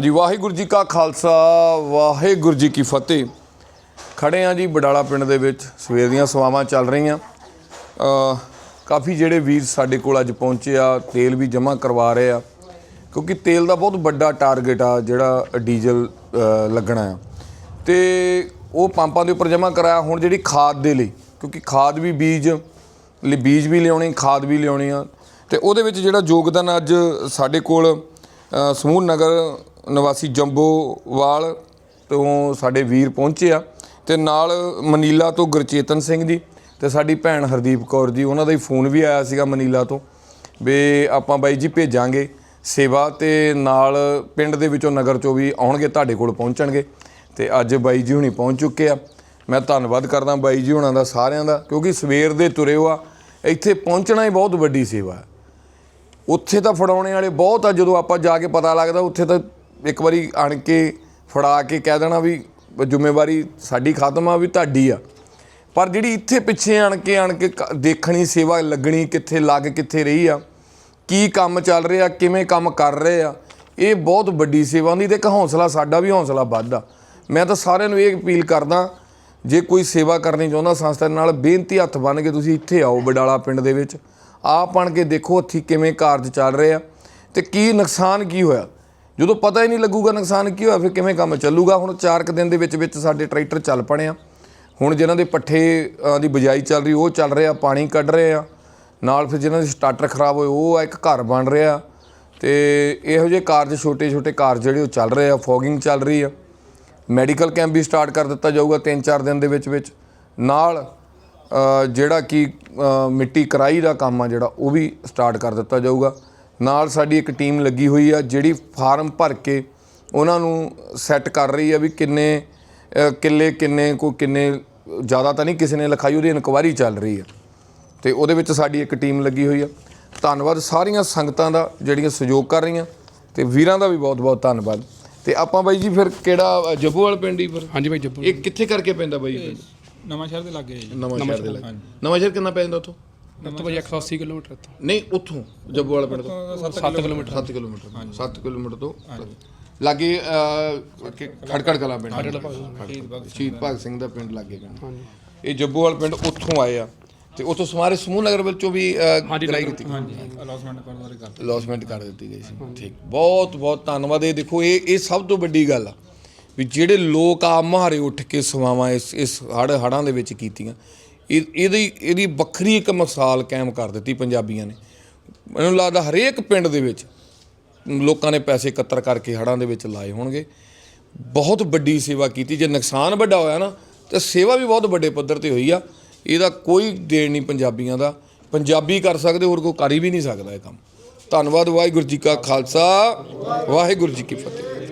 ਜੀ, ਵਾਹਿਗੁਰੂ ਜੀ ਕਾ ਖਾਲਸਾ, ਵਾਹਿਗੁਰੂ ਜੀ ਕੀ ਫਤਿਹ। ਖੜੇ ਆ ਜੀ ਬਡਾਲਾ ਪਿੰਡ ਦੇ ਵਿੱਚ, ਸਵੇਰ ਦੀਆਂ ਸੇਵਾਵਾਂ ਚੱਲ ਰਹੀਆਂ। ਕਾਫੀ ਜਿਹੜੇ ਵੀਰ ਸਾਡੇ ਕੋਲ ਅੱਜ ਪਹੁੰਚੇ ਆ, ਤੇਲ ਵੀ ਜਮ੍ਹਾਂ ਕਰਵਾ ਰਹੇ ਆ। ਕਿਉਂਕਿ ਤੇਲ ਦਾ ਬਹੁਤ ਵੱਡਾ ਟਾਰਗੇਟ ਆ, ਜਿਹੜਾ ਡੀਜ਼ਲ ਲੱਗਣਾ ਆ। ਤੇ ਉਹ ਪੰਪਾਂ ਦੇ ਉੱਪਰ ਜਮ੍ਹਾਂ ਕਰਾਇਆ, ਹੁਣ ਜਿਹੜੀ ਖਾਦ ਦੇ ਲਈ। ਕਿਉਂਕਿ ਖਾਦ ਵੀ ਬੀਜ ਲਈ ਬੀਜ ਵੀ ਲਿਆਉਣੀ, ਖਾਦ ਵੀ ਲਿਆਉਣੀ ਆ। ਤੇ ਉਹਦੇ ਵਿੱਚ ਜਿਹੜਾ ਯੋਗਦਾਨ ਅੱਜ ਸਾਡੇ ਕੋਲ ਸਮੂਹ ਨਗਰ ਨਿਵਾਸੀ ਜੰਬੋਵਾਲ ਤੋਂ ਸਾਡੇ ਵੀਰ ਪਹੁੰਚੇ ਆ ਤੇ ਨਾਲ ਮਨੀਲਾ ਤੋਂ ਗੁਰਚੇਤਨ ਸਿੰਘ ਜੀ ਤੇ ਸਾਡੀ ਭੈਣ ਹਰਦੀਪ ਕੌਰ ਜੀ, ਉਹਨਾਂ ਦਾ ਹੀ ਫੋਨ ਵੀ ਆਇਆ ਸੀਗਾ ਮਨੀਲਾ ਤੋਂ ਵੀ ਆਪਾਂ ਬਾਈ ਜੀ ਭੇਜਾਂਗੇ ਸੇਵਾ ਤੇ ਨਾਲ ਪਿੰਡ ਦੇ ਵਿੱਚੋਂ ਨਗਰ ਚੋਂ ਵੀ ਆਉਣਗੇ, ਤੁਹਾਡੇ ਕੋਲ ਪਹੁੰਚਣਗੇ ਤੇ ਅੱਜ ਬਾਈ ਜੀ ਹੁਣੀ ਪਹੁੰਚ ਚੁੱਕੇ ਆ। ਮੈਂ ਧੰਨਵਾਦ ਕਰਦਾ ਬਾਈ ਜੀ ਹੁਣਾਂ ਦਾ, ਸਾਰਿਆਂ ਦਾ, ਕਿਉਂਕਿ ਸਵੇਰ ਦੇ ਤੁਰੇ ਹੋ ਆ ਇੱਥੇ ਪਹੁੰਚਣਾ ਹੀ ਬਹੁਤ ਵੱਡੀ ਸੇਵਾ ਹੈ। ਉੱਥੇ ਤਾਂ ਫੜਾਉਣੇ ਵਾਲੇ ਬਹੁਤ ਆ, ਜਦੋਂ ਆਪਾਂ ਜਾ ਕੇ ਪਤਾ ਲੱਗਦਾ, ਉੱਥੇ ਤਾਂ ਇੱਕ ਵਾਰੀ ਆਣ ਕੇ ਫੜਾ ਕੇ ਕਹਿ ਦੇਣਾ ਵੀ ਜ਼ਿੰਮੇਵਾਰੀ ਸਾਡੀ ਖਤਮ ਆ, ਵੀ ਤੁਹਾਡੀ ਆ। ਪਰ ਜਿਹੜੀ ਇੱਥੇ ਪਿੱਛੇ ਆਣ ਕੇ ਆਣ ਕੇ ਕ- ਦੇਖਣੀ, ਸੇਵਾ ਲੱਗਣੀ ਕਿੱਥੇ, ਲੱਗ ਕਿੱਥੇ ਰਹੀ ਆ, ਕੀ ਕੰਮ ਚੱਲ ਰਿਹਾ, ਕਿਵੇਂ ਕੰਮ ਕਰ ਰਹੇ ਆ, ਇਹ ਬਹੁਤ ਵੱਡੀ ਸੇਵਾ ਹੁੰਦੀ। ਤੇ ਇੱਕ ਹੌਸਲਾ ਸਾਡਾ ਵੀ ਹੌਸਲਾ ਵੱਧਦਾ ਮੈਂ ਤਾਂ ਸਾਰਿਆਂ ਨੂੰ ਇਹ ਅਪੀਲ ਕਰਦਾ, ਜੇ ਕੋਈ ਸੇਵਾ ਕਰਨੀ ਚਾਹੁੰਦਾ ਸੰਸਥਾ ਨਾਲ, ਬੇਨਤੀ ਹੱਥ ਬੰਨ ਕੇ ਤੁਸੀਂ ਇੱਥੇ ਆਓ ਬਡਾਲਾ ਪਿੰਡ ਦੇ ਵਿੱਚ। ਆਪ ਆਣ ਕੇ ਦੇਖੋ ਹੱਥੀ ਕਿਵੇਂ ਕਾਰਜ ਚੱਲ ਰਹੇ ਆ ਤੇ ਕੀ ਨੁਕਸਾਨ ਕੀ ਹੋਇਆ। ਜਦੋਂ ਪਤਾ ਹੀ ਨਹੀਂ ਲੱਗੂਗਾ ਨੁਕਸਾਨ ਕੀ ਹੋਇਆ, ਫਿਰ ਕਿਵੇਂ ਕੰਮ ਚੱਲੂਗਾ? ਹੁਣ 4 ਕੁ ਦਿਨ ਦੇ ਵਿੱਚ ਵਿੱਚ ਸਾਡੇ ਟਰੈਕਟਰ ਚੱਲ ਪਣੇ ਆ। ਹੁਣ ਜਿਨ੍ਹਾਂ ਦੇ ਪੱਠੇ ਦੀ ਬਜਾਈ ਚੱਲ ਰਹੀ, ਉਹ ਚੱਲ ਰਿਹਾ ਪਾਣੀ ਕੱਢ ਰਹੇ ਆ। ਨਾਲ ਫਿਰ ਜਿਨ੍ਹਾਂ ਦੇ ਸਟਾਰਟਰ ਖਰਾਬ ਹੋਏ, ਉਹ ਆ ਇੱਕ ਘਰ ਬਣ ਰਿਹਾ ਤੇ ਇਹੋ ਜਿਹੇ ਕਾਰਜ ਛੋਟੇ ਛੋਟੇ ਕਾਰਜ ਜਿਹੜੇ ਉਹ ਚੱਲ ਰਹੇ ਆ, ਫੋਗਿੰਗ ਚੱਲ ਰਹੀ ਆ। ਮੈਡੀਕਲ ਕੈਂਪ ਵੀ ਸਟਾਰਟ ਕਰ ਦਿੱਤਾ ਜਾਊਗਾ 3-4 ਦਿਨ ਦੇ ਵਿੱਚ ਵਿੱਚ। ਨਾਲ ਜਿਹੜਾ ਕਿ ਮਿੱਟੀ ਕਰਾਈ ਦਾ ਕੰਮ ਆ ਜਿਹੜਾ, ਉਹ ਵੀ ਸਟਾਰਟ ਕਰ ਦਿੱਤਾ ਜਾਊਗਾ। ਨਾਲ ਸਾਡੀ ਇੱਕ ਟੀਮ ਲੱਗੀ ਹੋਈ ਆ ਜਿਹੜੀ ਫਾਰਮ ਭਰ ਕੇ ਉਹਨਾਂ ਨੂੰ ਸੈੱਟ ਕਰ ਰਹੀ ਆ ਵੀ ਕਿੰਨੇ ਕਿੱਲੇ ਕਿੰਨੇ ਕੋ ਕਿੰਨੇ ਜ਼ਿਆਦਾ ਤਾਂ ਨਹੀਂ ਕਿਸੇ ਨੇ ਲਿਖਾਈ ਉਹਦੀ ਇਨਕੁਆਇਰੀ ਚੱਲ ਰਹੀ ਆ। ਤੇ ਉਹਦੇ ਵਿੱਚ ਸਾਡੀ ਇੱਕ ਟੀਮ ਲੱਗੀ ਹੋਈ ਆ। ਧੰਨਵਾਦ ਸਾਰੀਆਂ ਸੰਗਤਾਂ ਦਾ ਜਿਹੜੀਆਂ ਸਹਿਯੋਗ ਕਰ ਰਹੀਆਂ ਤੇ ਵੀਰਾਂ ਦਾ ਵੀ ਬਹੁਤ-ਬਹੁਤ ਧੰਨਵਾਦ। ਤੇ ਆਪਾਂ ਬਾਈ ਜੀ ਫਿਰ ਕਿਹੜਾ ਜੱਬੂਵਾਲ ਪਿੰਡ ਹੀ ਫਿਰ? ਹਾਂਜੀ ਭਾਈ ਜੱਬੂ ਇਹ ਕਿੱਥੇ ਕਰਕੇ ਪੈਂਦਾ ਬਾਈ? ਨਵਾਂ ਸ਼ਹਿਰ ਦੇ ਲੱਗੇ ਜੀ। ਨਵਾਂ ਸ਼ਹਿਰ ਦੇ ਲਾਗੇ। ਨਵਾਂ ਸ਼ਹਿਰ ਕਿੰਨਾ ਪੈ ਜਾਂਦਾ ਉੱਥੋਂ? ਉੱਥੋਂ ਭਾਈ 180 ਕਿਲੋਮੀਟਰ ਇੱਥੋਂ। ਨਹੀਂ ਉੱਥੋਂ ਜੱਬੂਵਾਲ ਪਿੰਡ ਤੋਂ। 7 ਕਿਲੋਮੀਟਰ। 7 ਕਿਲੋਮੀਟਰ। 7 ਕਿਲੋਮੀਟਰ ਤੋਂ। ਲਾਗੇ ਖੜਕੜ ਕਲਾ ਪਿੰਡ। ਸ਼ਹੀਦ ਭਗਤ ਸਿੰਘ ਦਾ ਪਿੰਡ। ਲਾਗੇ ਪਿੰਡ ਇਹ ਜੱਬੂਵਾਲ ਪਿੰਡ ਉੱਥੋਂ ਆਏ ਆ। ਤੇ ਉੱਥੋਂ ਸਮਾਰੇ ਸਮੂਹ ਨਗਰ ਵਿੱਚੋਂ ਵੀ ਕਰਾਈ ਕੀਤੀ ਅਲਾਸਮੈਂਟ ਕਰ ਦਿੱਤੀ। ਗਈ ਸੀ। ਠੀਕ। ਬਹੁਤ ਬਹੁਤ ਧੰਨਵਾਦ। ਇਹ ਦੇਖੋ ਇਹ ਇਹ ਸਭ ਤੋਂ ਵੱਡੀ ਗੱਲ ਆ ਵੀ ਜਿਹੜੇ ਲੋਕ ਆ ਮਾਰੇ ਉੱਠ ਕੇ ਸਵਾਵਾਂ ਇਸ ਇਸ ਹੜ ਹੜਾਂ ਦੇ ਵਿੱਚ ਕੀਤੀਆਂ ਇਹਦੀ ਇਹਦੀ ਵੱਖਰੀ ਇੱਕ ਮਿਸਾਲ ਕਾਇਮ ਕਰ ਦਿੱਤੀ ਪੰਜਾਬੀਆਂ ਨੇ। ਮੈਨੂੰ ਲੱਗਦਾ ਹਰੇਕ ਪਿੰਡ ਦੇ ਵਿੱਚ ਲੋਕਾਂ ਨੇ ਪੈਸੇ ਇਕੱਤਰ ਕਰਕੇ ਹੜਾਂ ਦੇ ਵਿੱਚ ਲਾਏ ਹੋਣਗੇ। ਬਹੁਤ ਵੱਡੀ ਸੇਵਾ ਕੀਤੀ। ਜੇ ਨੁਕਸਾਨ ਵੱਡਾ ਹੋਇਆ ਨਾ, ਤਾਂ ਸੇਵਾ ਵੀ ਬਹੁਤ ਵੱਡੇ ਪੱਧਰ ਤੇ ਹੋਈ ਆ। ਇਹਦਾ ਕੋਈ ਦੇਣ ਨਹੀਂ ਪੰਜਾਬੀਆਂ ਦਾ। ਪੰਜਾਬੀ ਕਰ ਸਕਦੇ, ਹੋਰ ਕੋਈ ਕਰ ਹੀ ਵੀ ਨਹੀਂ ਸਕਦਾ ਇਹ ਕੰਮ। ਧੰਨਵਾਦ, ਵਾਹਿਗੁਰੂ ਜੀ ਕਾ ਖਾਲਸਾ। ਵਾਹਿਗੁਰੂ ਜੀ ਕੀ ਫਤਿਹ।